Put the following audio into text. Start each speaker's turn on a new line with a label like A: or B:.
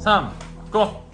A: 3, 고!